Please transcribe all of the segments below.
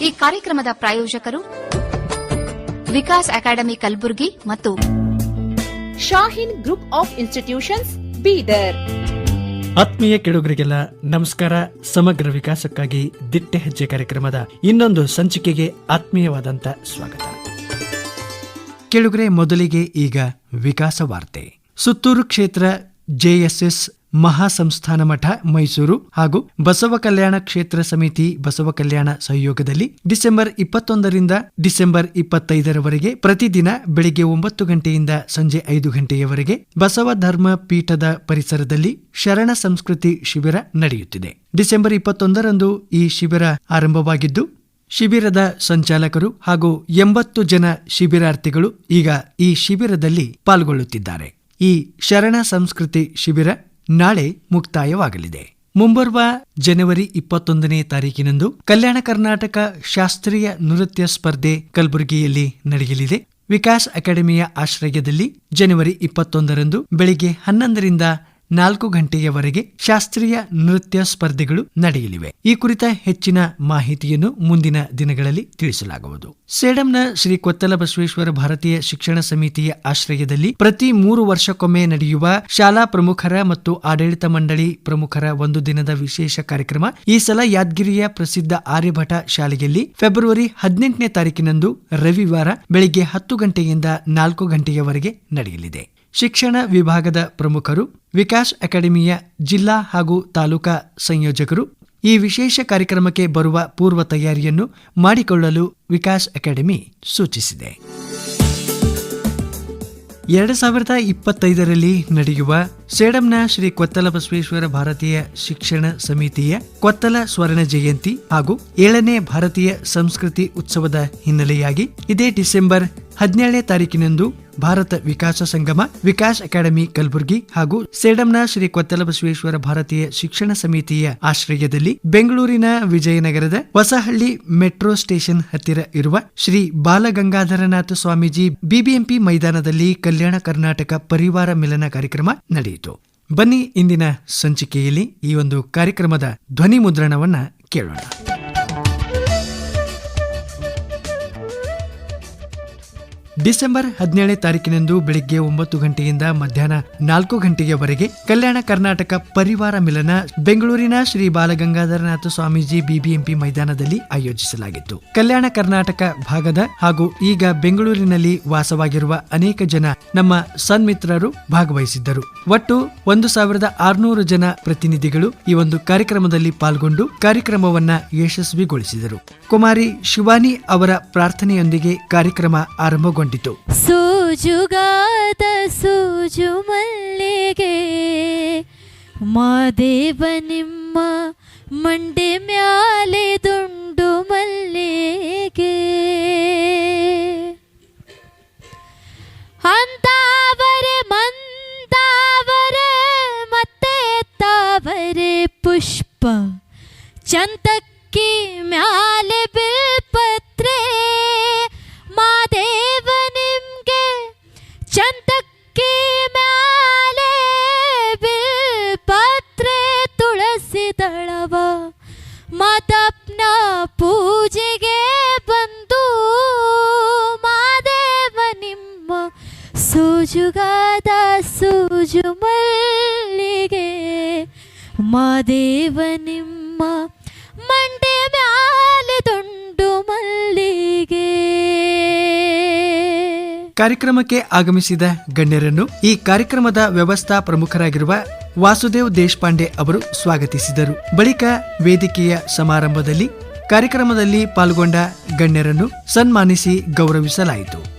ಈ ಕಾರ್ಯಕ್ರಮದ ಪ್ರಾಯೋಜಕರು ವಿಕಾಸ್ ಅಕಾಡೆಮಿ ಕಲಬುರಗಿ ಮತ್ತು Shaheen group of institutions Bidar. ಆತ್ಮೀಯ ಕೆಡುಗರಿಗೆಲ್ಲ ನಮಸ್ಕಾರ. ಸಮಗ್ರ ವಿಕಾಸಕ್ಕಾಗಿ ದಿಟ್ಟ ಹೆಜ್ಜೆ ಕಾರ್ಯಕ್ರಮದ ಇನ್ನೊಂದು ಸಂಚಿಕೆಗೆ ಆತ್ಮೀಯವಾದಂತ ಸ್ವಾಗತ. ಕೆಳುಗರೆ ಮೊದಲಿಗೆ ಈಗ ವಿಕಾಸ ವಾರ್ತೆ. ಸುತ್ತೂರು ಕ್ಷೇತ್ರ ಜೆಎಸ್ಎಸ್ ಮಹಾಸಂಸ್ಥಾನ ಮಠ ಮೈಸೂರು ಹಾಗೂ ಬಸವ ಕಲ್ಯಾಣ ಕ್ಷೇತ್ರ ಸಮಿತಿ ಬಸವ ಕಲ್ಯಾಣ ಸಹಯೋಗದಲ್ಲಿ ಡಿಸೆಂಬರ್ ಇಪ್ಪತ್ತೊಂದರಿಂದ ಡಿಸೆಂಬರ್ ಇಪ್ಪತ್ತೈದರವರೆಗೆ ಪ್ರತಿದಿನ ಬೆಳಿಗ್ಗೆ ಒಂಬತ್ತು ಗಂಟೆಯಿಂದ ಸಂಜೆ ಐದು ಗಂಟೆಯವರೆಗೆ ಬಸವ ಧರ್ಮ ಪೀಠದ ಪರಿಸರದಲ್ಲಿ ಶರಣ ಸಂಸ್ಕೃತಿ ಶಿಬಿರ ನಡೆಯುತ್ತಿದೆ. ಡಿಸೆಂಬರ್ ಇಪ್ಪತ್ತೊಂದರಂದು ಈ ಶಿಬಿರ ಆರಂಭವಾಗಿದ್ದು, ಶಿಬಿರದ ಸಂಚಾಲಕರು ಹಾಗೂ ಎಂಬತ್ತು ಜನ ಶಿಬಿರಾರ್ಥಿಗಳು ಈಗ ಈ ಶಿಬಿರದಲ್ಲಿ ಪಾಲ್ಗೊಳ್ಳುತ್ತಿದ್ದಾರೆ. ಈ ಶರಣ ಸಂಸ್ಕೃತಿ ಶಿಬಿರ ನಾಳೆ ಮುಕ್ತಾಯವಾಗಲಿದೆ. ಮುಂಬರುವ ಜನವರಿ ಇಪ್ಪತ್ತೊಂದನೇ ತಾರೀಕಿನಂದು ಕಲ್ಯಾಣ ಕರ್ನಾಟಕ ಶಾಸ್ತ್ರೀಯ ನೃತ್ಯ ಸ್ಪರ್ಧೆ ಕಲಬುರಗಿಯಲ್ಲಿ ನಡೆಯಲಿದೆ. ವಿಕಾಸ್ ಅಕಾಡೆಮಿಯ ಆಶ್ರಯದಲ್ಲಿ ಜನವರಿ ಇಪ್ಪತ್ತೊಂದರಂದು ಬೆಳಿಗ್ಗೆ ಹನ್ನೊಂದರಿಂದ ನಾಲ್ಕು ಗಂಟೆಯವರೆಗೆ ಶಾಸ್ತ್ರೀಯ ನೃತ್ಯ ಸ್ಪರ್ಧೆಗಳು ನಡೆಯಲಿವೆ. ಈ ಕುರಿತ ಹೆಚ್ಚಿನ ಮಾಹಿತಿಯನ್ನು ಮುಂದಿನ ದಿನಗಳಲ್ಲಿ ತಿಳಿಸಲಾಗುವುದು. ಸೇಡಂನ ಶ್ರೀ ಕೊತ್ತಲ ಬಸವೇಶ್ವರ ಭಾರತೀಯ ಶಿಕ್ಷಣ ಸಮಿತಿಯ ಆಶ್ರಯದಲ್ಲಿ ಪ್ರತಿ ಮೂರು ವರ್ಷಕ್ಕೊಮ್ಮೆ ನಡೆಯುವ ಶಾಲಾ ಪ್ರಮುಖರ ಮತ್ತು ಆಡಳಿತ ಮಂಡಳಿ ಪ್ರಮುಖರ ಒಂದು ದಿನದ ವಿಶೇಷ ಕಾರ್ಯಕ್ರಮ ಈ ಸಲ ಯಾದಗಿರಿಯ ಪ್ರಸಿದ್ಧ ಆರ್ಯಭಟ ಶಾಲೆಯಲ್ಲಿ ಫೆಬ್ರವರಿ ಹದಿನೆಂಟನೇ ತಾರೀಕಿನಂದು ರವಿವಾರ ಬೆಳಿಗ್ಗೆ ಹತ್ತು ಗಂಟೆಯಿಂದ ನಾಲ್ಕು ಗಂಟೆಯವರೆಗೆ ನಡೆಯಲಿದೆ. ಶಿಕ್ಷಣ ವಿಭಾಗದ ಪ್ರಮುಖರು, ವಿಕಾಸ್ ಅಕಾಡೆಮಿಯ ಜಿಲ್ಲಾ ಹಾಗೂ ತಾಲೂಕಾ ಸಂಯೋಜಕರು ಈ ವಿಶೇಷ ಕಾರ್ಯಕ್ರಮಕ್ಕೆ ಬರುವ ಪೂರ್ವ ತಯಾರಿಯನ್ನು ಮಾಡಿಕೊಳ್ಳಲು ವಿಕಾಸ್ ಅಕಾಡೆಮಿ ಸೂಚಿಸಿದೆ. ಎರಡು ಸಾವಿರದ ಇಪ್ಪತ್ತೈದರಲ್ಲಿ ನಡೆಯುವ ಸೇಡಂನ ಶ್ರೀ ಕೊತ್ತಲ ಬಸವೇಶ್ವರ ಭಾರತೀಯ ಶಿಕ್ಷಣ ಸಮಿತಿಯ ಕೊತ್ತಲ ಸ್ವರ್ಣ ಜಯಂತಿ ಹಾಗೂ ಏಳನೇ ಭಾರತೀಯ ಸಂಸ್ಕೃತಿ ಉತ್ಸವದ ಹಿನ್ನೆಲೆಯಾಗಿ ಇದೇ ಡಿಸೆಂಬರ್ ಹದಿನೇಳನೇ ತಾರೀಕಿನಂದು ಭಾರತ ವಿಕಾಸ ಸಂಗಮ, ವಿಕಾಸ್ ಅಕಾಡೆಮಿ ಕಲಬುರಗಿ ಹಾಗೂ ಸೇಡಂನ ಶ್ರೀ ಕೊತ್ತಲ ಬಸವೇಶ್ವರ ಭಾರತೀಯ ಶಿಕ್ಷಣ ಸಮಿತಿಯ ಆಶ್ರಯದಲ್ಲಿ ಬೆಂಗಳೂರಿನ ವಿಜಯನಗರದ ಹೊಸಹಳ್ಳಿ ಮೆಟ್ರೋ ಸ್ಟೇಷನ್ ಹತ್ತಿರ ಇರುವ ಶ್ರೀ ಬಾಲಗಂಗಾಧರನಾಥ ಸ್ವಾಮೀಜಿ ಬಿಬಿಎಂಪಿ ಮೈದಾನದಲ್ಲಿ ಕಲ್ಯಾಣ ಕರ್ನಾಟಕ ಪರಿವಾರ ಮಿಲನ ಕಾರ್ಯಕ್ರಮ ನಡೆಯಿತು. ಬನ್ನಿ ಇಂದಿನ ಸಂಚಿಕೆಯಲ್ಲಿ ಈ ಒಂದು ಕಾರ್ಯಕ್ರಮದ ಧ್ವನಿ ಮುದ್ರಣವನ್ನ ಕೇಳೋಣ. ಡಿಸೆಂಬರ್ ಹದಿನೇಳನೇ ತಾರೀಕಿನಂದು ಬೆಳಿಗ್ಗೆ ಒಂಬತ್ತು ಗಂಟೆಯಿಂದ ಮಧ್ಯಾಹ್ನ ನಾಲ್ಕು ಗಂಟೆಯವರೆಗೆ ಕಲ್ಯಾಣ ಕರ್ನಾಟಕ ಪರಿವಾರ ಮಿಲನ ಬೆಂಗಳೂರಿನ ಶ್ರೀ ಬಾಲಗಂಗಾಧರನಾಥ ಸ್ವಾಮೀಜಿ ಬಿಬಿಎಂಪಿ ಮೈದಾನದಲ್ಲಿ ಆಯೋಜಿಸಲಾಗಿತ್ತು. ಕಲ್ಯಾಣ ಕರ್ನಾಟಕ ಭಾಗದ ಹಾಗೂ ಈಗ ಬೆಂಗಳೂರಿನಲ್ಲಿ ವಾಸವಾಗಿರುವ ಅನೇಕ ಜನ ನಮ್ಮ ಸನ್ಮಿತ್ರರು ಭಾಗವಹಿಸಿದ್ದರು. ಒಟ್ಟು ಒಂದು ಸಾವಿರದ ಆರುನೂರು ಜನ ಪ್ರತಿನಿಧಿಗಳು ಈ ಒಂದು ಕಾರ್ಯಕ್ರಮದಲ್ಲಿ ಪಾಲ್ಗೊಂಡು ಕಾರ್ಯಕ್ರಮವನ್ನ ಯಶಸ್ವಿಗೊಳಿಸಿದರು. ಕುಮಾರಿ ಶಿವಾನಿ ಅವರ ಪ್ರಾರ್ಥನೆಯೊಂದಿಗೆ ಕಾರ್ಯಕ್ರಮ ಆರಂಭಗೊಂಡಿತು ಸೂಜುಗಾದ ಸೂಜು ಮಲ್ಲಿಗೆ ಮಾದೇವ ನಿಮ್ಮ ಮಂಡೆ ಮ್ಯಾಲೆ ದುಂಡು ಮಲ್ಲಿಗೆ. ಸೂಜುಗಾದ ಸೂಜು ಮಲ್ಲಿಗೆ ಮಾದೇವ ನಿಮ್ಮ ಮಂಡೆ ಮ್ಯಾಲೆ ದುಂಡು ಮಲ್ಲಿಗೆ. ಕಾರ್ಯಕ್ರಮಕ್ಕೆ ಆಗಮಿಸಿದ ಗಣ್ಯರನ್ನು ಈ ಕಾರ್ಯಕ್ರಮದ ವ್ಯವಸ್ಥಾ ಪ್ರಮುಖರಾಗಿರುವ ವಾಸುದೇವ್ ದೇಶಪಾಂಡೆ ಅವರು ಸ್ವಾಗತಿಸಿದರು. ಬಳಿಕ ವೇದಿಕೆಯ ಸಮಾರಂಭದಲ್ಲಿ ಕಾರ್ಯಕ್ರಮದಲ್ಲಿ ಪಾಲ್ಗೊಂಡ ಗಣ್ಯರನ್ನು ಸನ್ಮಾನಿಸಿ ಗೌರವಿಸಲಾಯಿತು.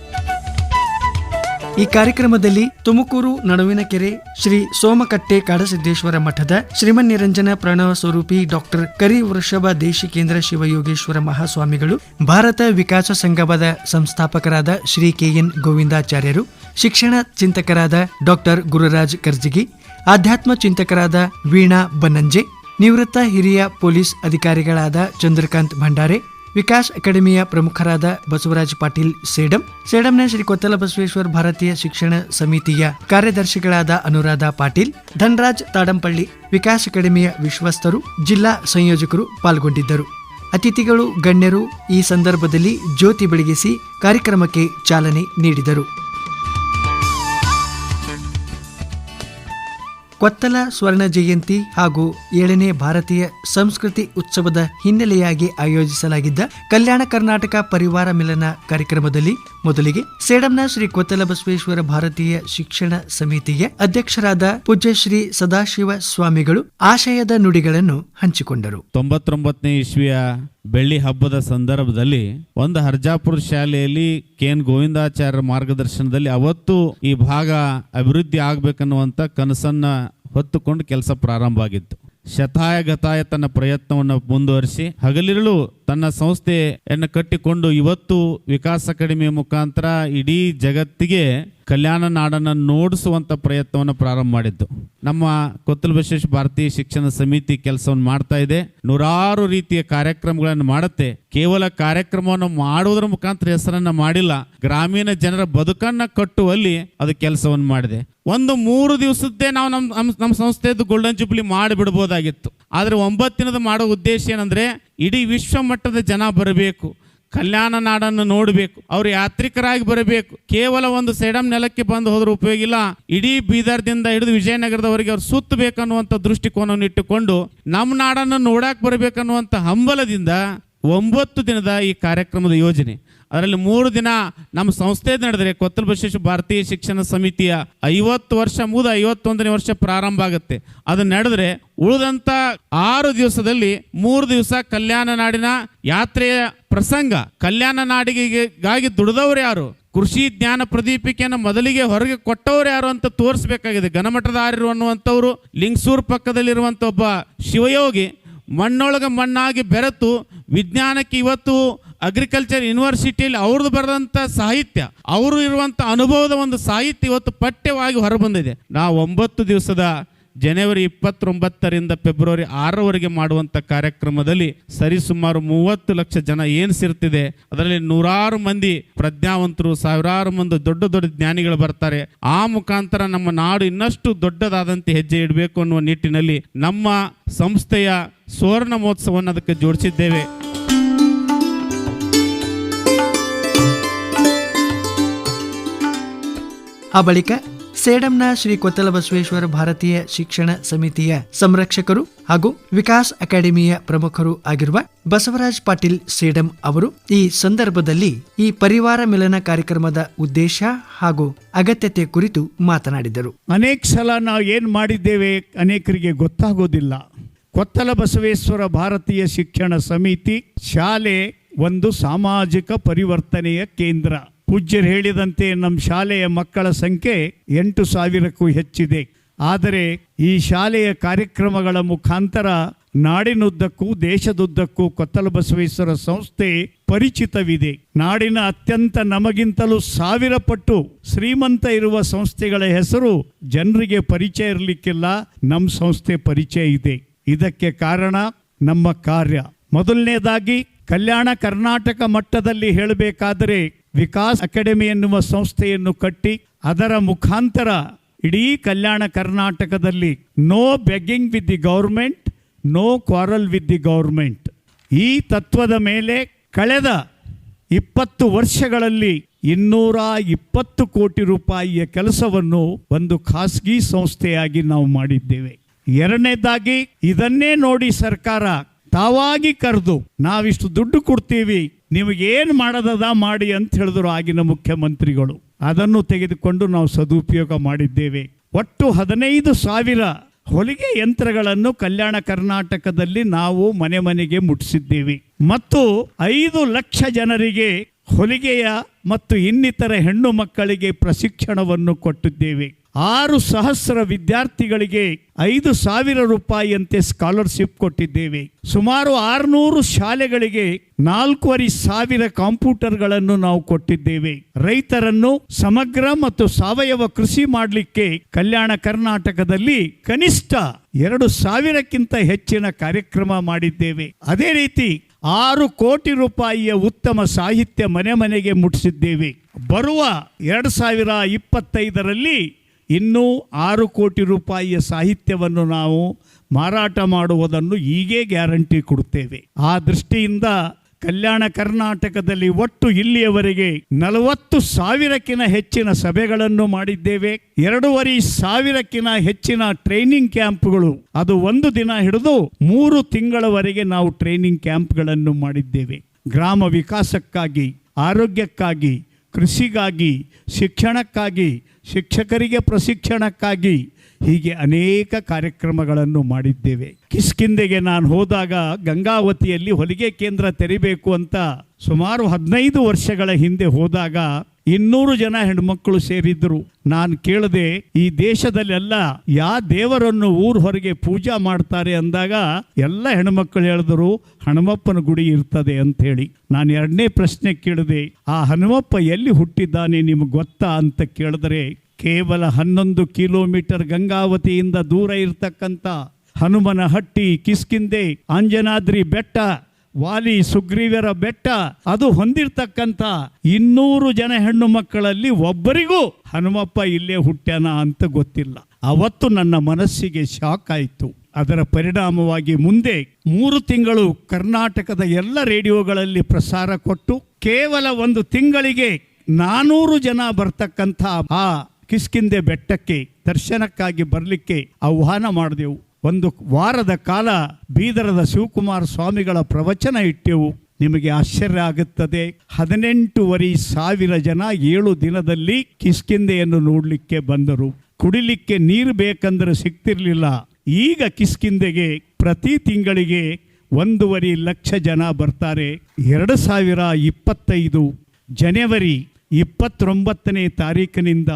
ಈ ಕಾರ್ಯಕ್ರಮದಲ್ಲಿ ತುಮಕೂರು ನಡುವಿನ ಕೆರೆ ಶ್ರೀ ಸೋಮಕಟ್ಟೆ ಕಾಡಸಿದ್ದೇಶ್ವರ ಮಠದ ಶ್ರೀಮನ್ನಿರಂಜನ ಪ್ರಣವ ಸ್ವರೂಪಿ ಡಾಕ್ಟರ್ ಕರಿ ವೃಷಭ ದೇಶಿಕೇಂದ್ರ ಶಿವಯೋಗೇಶ್ವರ ಮಹಾಸ್ವಾಮಿಗಳು, ಭಾರತ ವಿಕಾಸ ಸಂಗಮದ ಸಂಸ್ಥಾಪಕರಾದ ಶ್ರೀ ಕೆಎನ್ ಗೋವಿಂದಾಚಾರ್ಯರು, ಶಿಕ್ಷಣ ಚಿಂತಕರಾದ ಡಾಕ್ಟರ್ ಗುರುರಾಜ್ ಕರ್ಜಿಗಿ, ಆಧ್ಯಾತ್ಮ ಚಿಂತಕರಾದ ವೀಣಾ ಬನ್ನಂಜೆ, ನಿವೃತ್ತ ಹಿರಿಯ ಪೊಲೀಸ್ ಅಧಿಕಾರಿಗಳಾದ ಚಂದ್ರಕಾಂತ್ ಭಂಡಾರೆ ವಿಕಾಸ್ ಅಕಾಡೆಮಿಯ ಪ್ರಮುಖರಾದ ಬಸವರಾಜ್ ಪಾಟೀಲ್ ಸೇಡಂ, ಸೇಡಂನ ಶ್ರೀ ಕೊತ್ತಲ ಬಸವೇಶ್ವರ ಭಾರತೀಯ ಶಿಕ್ಷಣ ಸಮಿತಿಯ ಕಾರ್ಯದರ್ಶಿಗಳಾದ ಅನುರಾಧ ಪಾಟೀಲ್, ಧನರಾಜ್ ತಾಡಂಪಳ್ಳಿ, ವಿಕಾಸ್ ಅಕಾಡೆಮಿಯ ವಿಶ್ವಸ್ತರು ಜಿಲ್ಲಾ ಸಂಯೋಜಕರು ಪಾಲ್ಗೊಂಡಿದ್ದರು. ಅತಿಥಿಗಳು ಗಣ್ಯರು ಈ ಸಂದರ್ಭದಲ್ಲಿ ಜ್ಯೋತಿ ಬೆಳಗಿಸಿ ಕಾರ್ಯಕ್ರಮಕ್ಕೆ ಚಾಲನೆ ನೀಡಿದರು. ಕೊತ್ತಲ ಸ್ವರ್ಣ ಜಯಂತಿ ಹಾಗೂ ಏಳನೇ ಭಾರತೀಯ ಸಂಸ್ಕೃತಿ ಉತ್ಸವದ ಹಿನ್ನೆಲೆಯಾಗಿ ಆಯೋಜಿಸಲಾಗಿದ್ದ ಕಲ್ಯಾಣ ಕರ್ನಾಟಕ ಪರಿವಾರ ಮಿಲನ ಕಾರ್ಯಕ್ರಮದಲ್ಲಿ ಮೊದಲಿಗೆ ಸೇಡಂನ ಶ್ರೀ ಕೊತ್ತಲ ಬಸವೇಶ್ವರ ಭಾರತೀಯ ಶಿಕ್ಷಣ ಸಮಿತಿಯ ಅಧ್ಯಕ್ಷರಾದ ಪೂಜ್ಯ ಶ್ರೀ ಸದಾಶಿವ ಸ್ವಾಮಿಗಳು ಆಶಯದ ನುಡಿಗಳನ್ನು ಹಂಚಿಕೊಂಡರು. ತೊಂಬತ್ತೊಂಬತ್ತನೇ ಇಸ್ವಿಯ ಬೆಳ್ಳಿ ಹಬ್ಬದ ಸಂದರ್ಭದಲ್ಲಿ ಒಂದು ಹರ್ಜಾಪುರ ಶಾಲೆಯಲ್ಲಿ ಕೆ ಎನ್ ಗೋವಿಂದಾಚಾರ್ಯ ಮಾರ್ಗದರ್ಶನದಲ್ಲಿ ಅವತ್ತು ಈ ಭಾಗ ಅಭಿವೃದ್ಧಿ ಆಗ್ಬೇಕನ್ನುವಂತ ಕನಸನ್ನ ಹೊತ್ತುಕೊಂಡು ಕೆಲಸ ಪ್ರಾರಂಭ ಆಗಿತ್ತು. ಶತಾಯ ಗತಾಯ ತನ್ನ ಪ್ರಯತ್ನವನ್ನು ಮುಂದುವರಿಸಿ ಹಗಲಿರುಳು ತನ್ನ ಸಂಸ್ಥೆಯನ್ನು ಕಟ್ಟಿಕೊಂಡು ಇವತ್ತು ವಿಕಾಸ ಅಕಾಡೆಮಿಯ ಮುಖಾಂತರ ಇಡೀ ಜಗತ್ತಿಗೆ ಕಲ್ಯಾಣ ನಾಡನ್ನು ನೋಡಿಸುವಂಥ ಪ್ರಯತ್ನವನ್ನು ಪ್ರಾರಂಭ ಮಾಡಿದ್ದು. ನಮ್ಮ ಕೊತ್ತಲ ವಿಶೇಷ ಭಾರತೀಯ ಶಿಕ್ಷಣ ಸಮಿತಿ ಕೆಲಸವನ್ನು ಮಾಡ್ತಾ ಇದೆ. ನೂರಾರು ರೀತಿಯ ಕಾರ್ಯಕ್ರಮಗಳನ್ನು ಮಾಡುತ್ತೆ. ಕೇವಲ ಕಾರ್ಯಕ್ರಮವನ್ನು ಮಾಡುವುದರ ಮುಖಾಂತರ ಹೆಸರನ್ನ ಮಾಡಿಲ್ಲ. ಗ್ರಾಮೀಣ ಜನರ ಬದುಕನ್ನ ಕಟ್ಟುವಲ್ಲಿ ಅದು ಕೆಲಸವನ್ನು ಮಾಡಿದೆ. ಒಂದು ಮೂರು ದಿವಸದ್ದೇ ನಾವು ನಮ್ಮ ನಮ್ಮ ಸಂಸ್ಥೆಯದ್ದು ಗೋಲ್ಡನ್ ಜುಬ್ಲಿ ಮಾಡಿಬಿಡ್ಬೋದಾಗಿತ್ತು. ಆದರೆ ಒಂಬತ್ತು ದಿನದ ಮಾಡೋ ಉದ್ದೇಶ ಏನಂದ್ರೆ, ಇಡೀ ವಿಶ್ವ ಮಟ್ಟದ ಜನ ಬರಬೇಕು. ಕಲ್ಯಾಣ ನಾಡನ್ನು ನೋಡಬೇಕು. ಅವರು ಯಾತ್ರಿಕರಾಗಿ ಬರಬೇಕು. ಕೇವಲ ಒಂದು ಸೇಡಂ ನೆಲಕ್ಕೆ ಬಂದು ಹೋದ್ರೆ ಉಪಯೋಗ ಇಲ್ಲ. ಇಡೀ ಬೀದರ್ದಿಂದ ಹಿಡಿದು ವಿಜಯನಗರದವರೆಗೆ ಅವ್ರು ಸುತ್ತಬೇಕನ್ನುವಂಥ ದೃಷ್ಟಿಕೋನವನ್ನು ಇಟ್ಟುಕೊಂಡು ನಮ್ಮ ನಾಡನ್ನು ನೋಡಕ್ ಬರಬೇಕನ್ನುವಂಥ ಹಂಬಲದಿಂದ ಒಂಬತ್ತು ದಿನದ ಈ ಕಾರ್ಯಕ್ರಮದ ಯೋಜನೆ. ಅದರಲ್ಲಿ ಮೂರು ದಿನ ನಮ್ಮ ಸಂಸ್ಥೆ ನಡೆದರೆ ಕೊತ್ತಲ ಬಸವೇಶ್ವ ಭಾರತೀಯ ಶಿಕ್ಷಣ ಸಮಿತಿಯ ಐವತ್ತು ವರ್ಷ ಮುಗಿದ ಐವತ್ತೊಂದನೇ ವರ್ಷ ಪ್ರಾರಂಭ ಆಗುತ್ತೆ. ಅದು ನಡೆದ್ರೆ ಉಳಿದಂತ ಆರು ದಿವಸದಲ್ಲಿ ಮೂರು ದಿವಸ ಕಲ್ಯಾಣ ನಾಡಿನ ಯಾತ್ರೆಯ ಪ್ರಸಂಗ, ಕಲ್ಯಾಣ ನಾಡಿಗೆಗಾಗಿ ದುಡಿದವರು ಯಾರು? ಕೃಷಿ ಜ್ಞಾನ ಪ್ರದೀಪಿಕೆಯನ್ನು ಮೊದಲಿಗೆ ಹೊರಗೆ ಕೊಟ್ಟವರು ಯಾರು ಅಂತ ತೋರಿಸಬೇಕಾಗಿದೆ. ಗಣಮಠದ ಆರ್ಯರು ಅನ್ನುವಂಥವ್ರು, ಲಿಂಗಸೂರು ಪಕ್ಕದಲ್ಲಿರುವಂಥ ಒಬ್ಬ ಶಿವಯೋಗಿ, ಮಣ್ಣೊಳಗೆ ಮಣ್ಣಾಗಿ ಬೆರೆತು ವಿಜ್ಞಾನಕ್ಕೆ ಇವತ್ತು ಅಗ್ರಿಕಲ್ಚರ್ ಯೂನಿವರ್ಸಿಟಿಯಲ್ಲಿ ಅವ್ರದ್ದು ಬರೆದಂಥ ಸಾಹಿತ್ಯ, ಅವರು ಇರುವಂಥ ಅನುಭವದ ಒಂದು ಸಾಹಿತ್ಯ ಇವತ್ತು ಪಠ್ಯವಾಗಿ ಹೊರಬಂದಿದೆ. ನಾವು ಒಂಬತ್ತು ದಿವಸದ ಜನವರಿ ಇಪ್ಪತ್ತೊಂಬತ್ತರಿಂದ ಫೆಬ್ರವರಿ ಆರರವರೆಗೆ ಮಾಡುವಂಥ ಕಾರ್ಯಕ್ರಮದಲ್ಲಿ ಸರಿಸುಮಾರು ಮೂವತ್ತು ಲಕ್ಷ ಜನ ಏನು ಸೇರ್ತಿದೆ, ಅದರಲ್ಲಿ ನೂರಾರು ಮಂದಿ ಪ್ರಜ್ಞಾವಂತರು, ಸಾವಿರಾರು ಮಂದಿ ದೊಡ್ಡ ದೊಡ್ಡ ಜ್ಞಾನಿಗಳು ಬರ್ತಾರೆ. ಆ ಮುಖಾಂತರ ನಮ್ಮ ನಾಡು ಇನ್ನಷ್ಟು ದೊಡ್ಡದಾದಂತೆ ಹೆಜ್ಜೆ ಇಡಬೇಕು ಅನ್ನುವ ನಿಟ್ಟಿನಲ್ಲಿ ನಮ್ಮ ಸಂಸ್ಥೆಯ ಸುವರ್ಣ ಮಹೋತ್ಸವವನ್ನು ಅದಕ್ಕೆ ಜೋಡಿಸಿದ್ದೇವೆ. ಆ ಬಳಿಕ ಸೇಡಂನ ಶ್ರೀ ಕೊತ್ತಲ ಬಸವೇಶ್ವರ ಭಾರತೀಯ ಶಿಕ್ಷಣ ಸಮಿತಿಯ ಸಂರಕ್ಷಕರು ಹಾಗೂ ವಿಕಾಸ್ ಅಕಾಡೆಮಿಯ ಪ್ರಮುಖರು ಆಗಿರುವ ಬಸವರಾಜ್ ಪಾಟೀಲ್ ಸೇಡಂ ಅವರು ಈ ಸಂದರ್ಭದಲ್ಲಿ ಈ ಪರಿವಾರ ಮಿಲನ ಕಾರ್ಯಕ್ರಮದ ಉದ್ದೇಶ ಹಾಗೂ ಅಗತ್ಯತೆ ಕುರಿತು ಮಾತನಾಡಿದರು. ಅನೇಕ ಸಲ ನಾವು ಏನು ಮಾಡಿದ್ದೇವೆ ಅನೇಕರಿಗೆ ಗೊತ್ತಾಗೋದಿಲ್ಲ. ಕೊತ್ತಲ ಬಸವೇಶ್ವರ ಭಾರತೀಯ ಶಿಕ್ಷಣ ಸಮಿತಿ ಶಾಲೆ ಒಂದು ಸಾಮಾಜಿಕ ಪರಿವರ್ತನೆಯ ಕೇಂದ್ರ. ಪೂಜ್ಯರು ಹೇಳಿದಂತೆ ನಮ್ಮ ಶಾಲೆಯ ಮಕ್ಕಳ ಸಂಖ್ಯೆ ಎಂಟು ಸಾವಿರಕ್ಕೂ ಹೆಚ್ಚಿದೆ. ಆದರೆ ಈ ಶಾಲೆಯ ಕಾರ್ಯಕ್ರಮಗಳ ಮುಖಾಂತರ ನಾಡಿನುದ್ದಕ್ಕೂ ದೇಶದುದ್ದಕ್ಕೂ ಕೊತ್ತಲ ಬಸವೇಶ್ವರ ಸಂಸ್ಥೆ ಪರಿಚಿತವಿದೆ. ನಾಡಿನ ಅತ್ಯಂತ ನಮಗಿಂತಲೂ ಸಾವಿರ ಪಟ್ಟು ಶ್ರೀಮಂತ ಇರುವ ಸಂಸ್ಥೆಗಳ ಹೆಸರು ಜನರಿಗೆ ಪರಿಚಯ ಇರಲಿಕ್ಕಿಲ್ಲ ನಮ್ಮ ಸಂಸ್ಥೆ ಪರಿಚಯ ಇದೆ. ಇದಕ್ಕೆ ಕಾರಣ ನಮ್ಮ ಕಾರ್ಯ. ಮೊದಲನೇದಾಗಿ ಕಲ್ಯಾಣ ಕರ್ನಾಟಕ ಮಟ್ಟದಲ್ಲಿ ಹೇಳಬೇಕಾದರೆ ವಿಕಾಸ್ ಅಕಾಡೆಮಿ ಎನ್ನುವ ಸಂಸ್ಥೆಯನ್ನು ಕಟ್ಟಿ ಅದರ ಮುಖಾಂತರ ಇಡೀ ಕಲ್ಯಾಣ ಕರ್ನಾಟಕದಲ್ಲಿ no begging with the government no quarrel with the government ಈ ತತ್ವದ ಮೇಲೆ ಕಳೆದ ಇಪ್ಪತ್ತು ವರ್ಷಗಳಲ್ಲಿ ಇನ್ನೂರ ಇಪ್ಪತ್ತು ಕೋಟಿ ರೂಪಾಯಿಯ ಕೆಲಸವನ್ನು ಒಂದು ಖಾಸಗಿ ಸಂಸ್ಥೆಯಾಗಿ ನಾವು ಮಾಡಿದ್ದೇವೆ. ಎರಡನೇದಾಗಿ ಇದನ್ನೇ ನೋಡಿ ಸರ್ಕಾರ ತಾವಾಗಿ ಕರೆದು ನಾವಿಷ್ಟು ದುಡ್ಡು ಕೊಡ್ತೀವಿ ನಿಮಗೇನು ಮಾಡೋದದ ಮಾಡಿ ಅಂತ ಹೇಳಿದ್ರು ಆಗಿನ ಮುಖ್ಯಮಂತ್ರಿಗಳು. ಅದನ್ನು ತೆಗೆದುಕೊಂಡು ನಾವು ಸದುಪಯೋಗ ಮಾಡಿದ್ದೇವೆ. ಒಟ್ಟು ಹದಿನೈದು ಸಾವಿರ ಹೊಲಿಗೆ ಯಂತ್ರಗಳನ್ನು ಕಲ್ಯಾಣ ಕರ್ನಾಟಕದಲ್ಲಿ ನಾವು ಮನೆ ಮನೆಗೆ ಮುಟ್ಟಿಸಿದ್ದೇವೆ. ಮತ್ತು ಐದು ಲಕ್ಷ ಜನರಿಗೆ ಹೊಲಿಗೆಯ ಮತ್ತು ಇನ್ನಿತರ ಹೆಣ್ಣು ಮಕ್ಕಳಿಗೆ ಪ್ರಶಿಕ್ಷಣವನ್ನು ಕೊಟ್ಟಿದ್ದೇವೆ. ಆರು ಸಹಸ್ರ ವಿದ್ಯಾರ್ಥಿಗಳಿಗೆ ಐದು ಸಾವಿರ ರೂಪಾಯಿಯಂತೆ ಸ್ಕಾಲರ್ಶಿಪ್ ಕೊಟ್ಟಿದ್ದೇವೆ. ಸುಮಾರು ಆರುನೂರು ಶಾಲೆಗಳಿಗೆ ನಾಲ್ಕೂವರೆ ಸಾವಿರ ಕಾಂಪ್ಯೂಟರ್ಗಳನ್ನು ನಾವು ಕೊಟ್ಟಿದ್ದೇವೆ. ರೈತರನ್ನು ಸಮಗ್ರ ಮತ್ತು ಸಾವಯವ ಕೃಷಿ ಮಾಡಲಿಕ್ಕೆ ಕಲ್ಯಾಣ ಕರ್ನಾಟಕದಲ್ಲಿ ಕನಿಷ್ಠ ಎರಡು ಸಾವಿರಕ್ಕಿಂತ ಹೆಚ್ಚಿನ ಕಾರ್ಯಕ್ರಮ ಮಾಡಿದ್ದೇವೆ. ಅದೇ ರೀತಿ ಆರು ಕೋಟಿ ರೂಪಾಯಿಯ ಉತ್ತಮ ಸಾಹಿತ್ಯ ಮನೆ ಮನೆಗೆ ಮುಟ್ಟಿಸಿದ್ದೇವೆ. ಬರುವ ಎರಡು ಸಾವಿರ ಇಪ್ಪತ್ತೈದರಲ್ಲಿ ಇನ್ನೂ ಆರು ಕೋಟಿ ರೂಪಾಯಿಯ ಸಾಹಿತ್ಯವನ್ನು ನಾವು ಮಾರಾಟ ಮಾಡುವುದನ್ನು ಈಗೇ ಗ್ಯಾರಂಟಿ ಕೊಡುತ್ತೇವೆ. ಆ ದೃಷ್ಟಿಯಿಂದ ಕಲ್ಯಾಣ ಕರ್ನಾಟಕದಲ್ಲಿ ಒಟ್ಟು ಇಲ್ಲಿಯವರೆಗೆ ನಲವತ್ತು ಸಾವಿರಕ್ಕಿಂತ ಹೆಚ್ಚಿನ ಸಭೆಗಳನ್ನು ಮಾಡಿದ್ದೇವೆ. ಎರಡೂವರೆ ಸಾವಿರಕ್ಕಿಂತ ಹೆಚ್ಚಿನ ಟ್ರೈನಿಂಗ್ ಕ್ಯಾಂಪ್ಗಳು ಅದು ಒಂದು ದಿನ ಹಿಡಿದು ಮೂರು ತಿಂಗಳವರೆಗೆ ನಾವು ಟ್ರೈನಿಂಗ್ ಕ್ಯಾಂಪ್ಗಳನ್ನು ಮಾಡಿದ್ದೇವೆ. ಗ್ರಾಮ ವಿಕಾಸಕ್ಕಾಗಿ, ಆರೋಗ್ಯಕ್ಕಾಗಿ ಕೃಷಿಗಾಗಿ, ಶಿಕ್ಷಣಕ್ಕಾಗಿ, ಶಿಕ್ಷಕರಿಗೆ ಪ್ರಶಿಕ್ಷಣಕ್ಕಾಗಿ ಹೀಗೆ ಅನೇಕ ಕಾರ್ಯಕ್ರಮಗಳನ್ನು ಮಾಡಿದ್ದೇವೆ. ಕಿಸ್ಕಿಂದೆಗೆ ನಾನು ಹೋದಾಗ ಗಂಗಾವತಿಯಲ್ಲಿ ಹೊಲಿಗೆ ಕೇಂದ್ರ ತೆರಿಬೇಕು ಅಂತ ಸುಮಾರು ಹದಿನೈದು ವರ್ಷಗಳ ಹಿಂದೆ ಹೋದಾಗ ಇನ್ನೂರು ಜನ ಹೆಣ್ಮಕ್ಕಳು ಸೇರಿದ್ರು. ನಾನು ಕೇಳದೆ, ಈ ದೇಶದಲ್ಲೆಲ್ಲ ಯಾ ದೇವರನ್ನು ಊರ್ ಹೊರಗೆ ಪೂಜಾ ಮಾಡ್ತಾರೆ ಅಂದಾಗ ಎಲ್ಲ ಹೆಣ್ಮಕ್ಕಳು ಹೇಳಿದ್ರು, ಹನುಮಪ್ಪನ ಗುಡಿ ಇರ್ತದೆ ಅಂತ ಹೇಳಿ ನಾನು ಎರಡನೇ ಪ್ರಶ್ನೆ ಕೇಳಿದೆ, ಆ ಹನುಮಪ್ಪ ಎಲ್ಲಿ ಹುಟ್ಟಿದ್ದಾನೆ ನಿಮ್ಗೆ ಗೊತ್ತಾ ಅಂತ ಕೇಳಿದ್ರೆ, ಕೇವಲ ಹನ್ನೊಂದು ಕಿಲೋಮೀಟರ್ ಗಂಗಾವತಿಯಿಂದ ದೂರ ಇರ್ತಕ್ಕಂಥ ಹನುಮನ ಹಟ್ಟಿ ಕಿಸ್ಕಿಂದೆ ಅಂಜನಾದ್ರಿ ಬೆಟ್ಟ ವಾಲಿ ಸುಗ್ರೀವರ ಬೆಟ್ಟ, ಅದು ಹೊಂದಿರತಕ್ಕಂಥ ಇನ್ನೂರು ಜನ ಹೆಣ್ಣು ಮಕ್ಕಳಲ್ಲಿ ಒಬ್ಬರಿಗೂ ಹನುಮಪ್ಪ ಇಲ್ಲೇ ಹುಟ್ಟ್ಯಾನ ಅಂತ ಗೊತ್ತಿಲ್ಲ. ಅವತ್ತು ನನ್ನ ಮನಸ್ಸಿಗೆ ಶಾಕ್ ಆಯಿತು. ಅದರ ಪರಿಣಾಮವಾಗಿ ಮುಂದೆ ಮೂರು ತಿಂಗಳು ಕರ್ನಾಟಕದ ಎಲ್ಲ ರೇಡಿಯೋಗಳಲ್ಲಿ ಪ್ರಸಾರ ಕೊಟ್ಟು ಕೇವಲ ಒಂದು ತಿಂಗಳಿಗೆ ನಾನೂರು ಜನ ಬರ್ತಕ್ಕಂಥ ಆ ಕಿಸ್ಕಿಂದೆ ಬೆಟ್ಟಕ್ಕೆ ದರ್ಶನಕ್ಕಾಗಿ ಬರಲಿಕ್ಕೆ ಆಹ್ವಾನ ಮಾಡಿದೆವು. ಒಂದು ವಾರದ ಕಾಲ ಬೀದರದ ಶಿವಕುಮಾರ ಸ್ವಾಮಿಗಳ ಪ್ರವಚನ ಇಟ್ಟೆವು. ನಿಮಗೆ ಆಶ್ಚರ್ಯ ಆಗುತ್ತದೆ. ಹದಿನೆಂಟೂವರೆ ಸಾವಿರ ಜನ ಏಳು ದಿನದಲ್ಲಿ ಕಿಸ್ಕಿಂದೆಯನ್ನು ನೋಡಲಿಕ್ಕೆ ಬಂದರು. ಕುಡಿಲಿಕ್ಕೆ ನೀರು ಬೇಕಂದ್ರೆ ಸಿಗ್ತಿರಲಿಲ್ಲ. ಈಗ ಕಿಸ್ಕಿಂದೆಗೆ ಪ್ರತಿ ತಿಂಗಳಿಗೆ ಒಂದೂವರೆ ಲಕ್ಷ ಜನ ಬರ್ತಾರೆ. ಎರಡು ಸಾವಿರ ಇಪ್ಪತ್ತೈದು ಜನವರಿ ಇಪ್ಪತ್ತೊಂಬತ್ತನೇ ತಾರೀಕಿನಿಂದ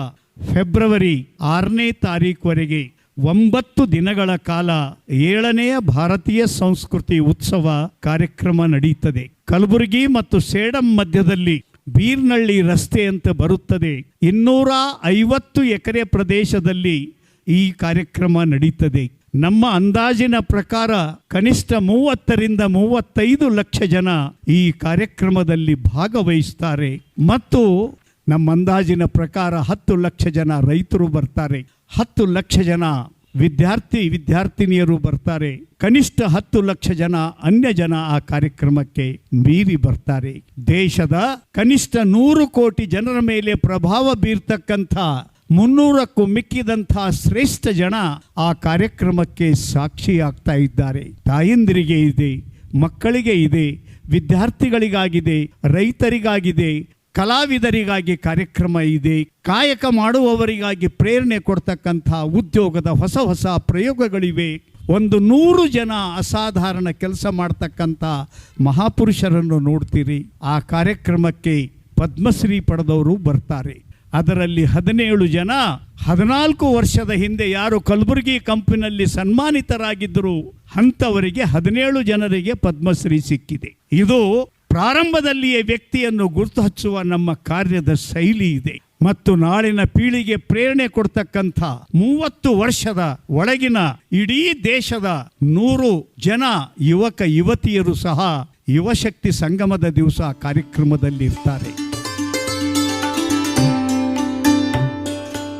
ಫೆಬ್ರವರಿ ಆರನೇ ತಾರೀಕುವರೆಗೆ ಒಂಬತ್ತು ದಿನಗಳ ಕಾಲ ಏಳನೆಯ ಭಾರತೀಯ ಸಂಸ್ಕೃತಿ ಉತ್ಸವ ಕಾರ್ಯಕ್ರಮ ನಡೆಯುತ್ತದೆ ಕಲಬುರಗಿ ಮತ್ತು ಸೇಡಂ ಮಧ್ಯದಲ್ಲಿ ಬೀರ್ನಳ್ಳಿ ರಸ್ತೆ ಅಂತ ಬರುತ್ತದೆ. ಇನ್ನೂರ ಐವತ್ತು ಎಕರೆ ಪ್ರದೇಶದಲ್ಲಿ ಈ ಕಾರ್ಯಕ್ರಮ ನಡೀತದೆ. ನಮ್ಮ ಅಂದಾಜಿನ ಪ್ರಕಾರ ಕನಿಷ್ಠ ಮೂವತ್ತರಿಂದ ಮೂವತ್ತೈದು ಲಕ್ಷ ಜನ ಈ ಕಾರ್ಯಕ್ರಮದಲ್ಲಿ ಭಾಗವಹಿಸುತ್ತಾರೆ ಮತ್ತು ನಮ್ಮ ಅಂದಾಜಿನ ಪ್ರಕಾರ ಹತ್ತು ಲಕ್ಷ ಜನ ರೈತರು ಬರ್ತಾರೆ. ಹತ್ತು ಲಕ್ಷ ಜನ ವಿದ್ಯಾರ್ಥಿ ವಿದ್ಯಾರ್ಥಿನಿಯರು ಬರ್ತಾರೆ. ಕನಿಷ್ಠ ಹತ್ತು ಲಕ್ಷ ಜನ ಅನ್ಯ ಜನ ಆ ಕಾರ್ಯಕ್ರಮಕ್ಕೆ ಮೀರಿ ಬರ್ತಾರೆ. ದೇಶದ ಕನಿಷ್ಠ ನೂರು ಕೋಟಿ ಜನರ ಮೇಲೆ ಪ್ರಭಾವ ಬೀರ್ತಕ್ಕಂಥ, ಮುನ್ನೂರಕ್ಕೂ ಮಿಕ್ಕಿದಂಥ ಶ್ರೇಷ್ಠ ಜನ ಆ ಕಾರ್ಯಕ್ರಮಕ್ಕೆ ಸಾಕ್ಷಿಯಾಗ್ತಾ ಇದ್ದಾರೆ. ತಾಯಂದಿರಿಗೆ ಇದೆ, ಮಕ್ಕಳಿಗೆ ಇದೆ, ವಿದ್ಯಾರ್ಥಿಗಳಿಗಾಗಿದೆ, ರೈತರಿಗಾಗಿದೆ ಕಲಾವಿದರಿಗಾಗಿ ಕಾರ್ಯಕ್ರಮ ಇದೆ, ಕಾಯಕ ಮಾಡುವವರಿಗಾಗಿ ಪ್ರೇರಣೆ ಕೊಡ್ತಕ್ಕಂಥ ಉದ್ಯೋಗದ ಹೊಸ ಹೊಸ ಪ್ರಯೋಗಗಳಿವೆ. ಒಂದು ನೂರು ಜನ ಅಸಾಧಾರಣ ಕೆಲಸ ಮಾಡ್ತಕ್ಕಂಥ ಮಹಾಪುರುಷರನ್ನು ನೋಡ್ತೀರಿ. ಆ ಕಾರ್ಯಕ್ರಮಕ್ಕೆ ಪದ್ಮಶ್ರೀ ಪಡೆದವರು ಬರ್ತಾರೆ. ಅದರಲ್ಲಿ ಹದಿನೇಳು ಜನ, ಹದಿನಾಲ್ಕು ವರ್ಷದ ಹಿಂದೆ ಯಾರು ಕಲಬುರಗಿ ಕಂಪನಿಯಲ್ಲಿ ಸನ್ಮಾನಿತರಾಗಿದ್ದರು ಅಂಥವರಿಗೆ ಹದಿನೇಳು ಜನರಿಗೆ ಪದ್ಮಶ್ರೀ ಸಿಕ್ಕಿದೆ. ಇದು ಪ್ರಾರಂಭದಲ್ಲಿಯೇ ವ್ಯಕ್ತಿಯನ್ನು ಗುರುತು ಹಚ್ಚುವ ನಮ್ಮ ಕಾರ್ಯದ ಶೈಲಿ ಇದೆ. ಮತ್ತು ನಾಳಿನ ಪೀಳಿಗೆ ಪ್ರೇರಣೆ ಕೊಡ್ತಕ್ಕಂಥ ಮೂವತ್ತು ವರ್ಷದ ಒಳಗಿನ ಇಡೀ ದೇಶದ ನೂರು ಜನ ಯುವಕ ಯುವತಿಯರು ಸಹ ಯುವಶಕ್ತಿ ಸಂಗಮದ ದಿವಸ ಕಾರ್ಯಕ್ರಮದಲ್ಲಿ ಇರ್ತಾರೆ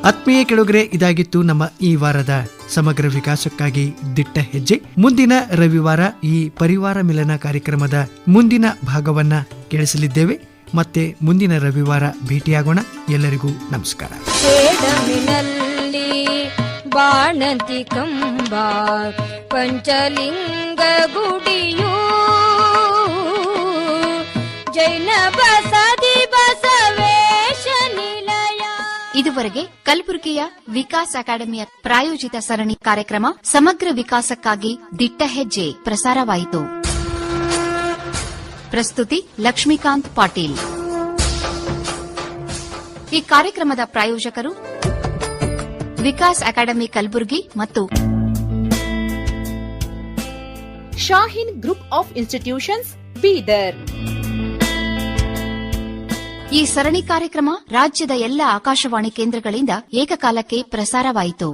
ಆತ್ಮೀಯ ಕೆಳಗರೆ, ಇದಾಗಿತ್ತು ನಮ್ಮ ಈ ವಾರದ ಸಮಗ್ರ ವಿಕಾಸಕ್ಕಾಗಿ ದಿಟ್ಟ ಹೆಜ್ಜೆ. ಮುಂದಿನ ರವಿವಾರ ಈ ಪರಿವಾರ ಮಿಲನ ಕಾರ್ಯಕ್ರಮದ ಮುಂದಿನ ಭಾಗವನ್ನ ಕೇಳಿಸಲಿದ್ದೇವೆ. ಮತ್ತೆ ಮುಂದಿನ ರವಿವಾರ ಭೇಟಿಯಾಗೋಣ. ಎಲ್ಲರಿಗೂ ನಮಸ್ಕಾರ. ಬಾಣಂತಿ ಪಂಚಲಿಂಗ ಜೈನ ಬಸದಿ ಇದುವರೆಗೆ ಕಲಬುರಗಿಯ ವಿಕಾಸ್ ಅಕಾಡೆಮಿಯ ಪ್ರಾಯೋಜಿತ ಸರಣಿ ಕಾರ್ಯಕ್ರಮ ಸಮಗ್ರ ವಿಕಾಸಕ್ಕಾಗಿ ದಿಟ್ಟ ಹೆಜ್ಜೆ ಪ್ರಸಾರವಾಯಿತು. ಪ್ರಸ್ತುತಿ ಲಕ್ಷ್ಮೀಕಾಂತ್ ಪಾಟೀಲ್. ಈ ಕಾರ್ಯಕ್ರಮದ ಪ್ರಾಯೋಜಕರು ವಿಕಾಸ್ ಅಕಾಡೆಮಿ ಕಲಬುರಗಿ ಮತ್ತು Shaheen group of institutions Bidar. ಈ ಸರಣಿ ಕಾರ್ಯಕ್ರಮ ರಾಜ್ಯದ ಎಲ್ಲ ಆಕಾಶವಾಣಿ ಕೇಂದ್ರಗಳಿಂದ ಏಕಕಾಲಕ್ಕೆ ಪ್ರಸಾರವಾಯಿತು.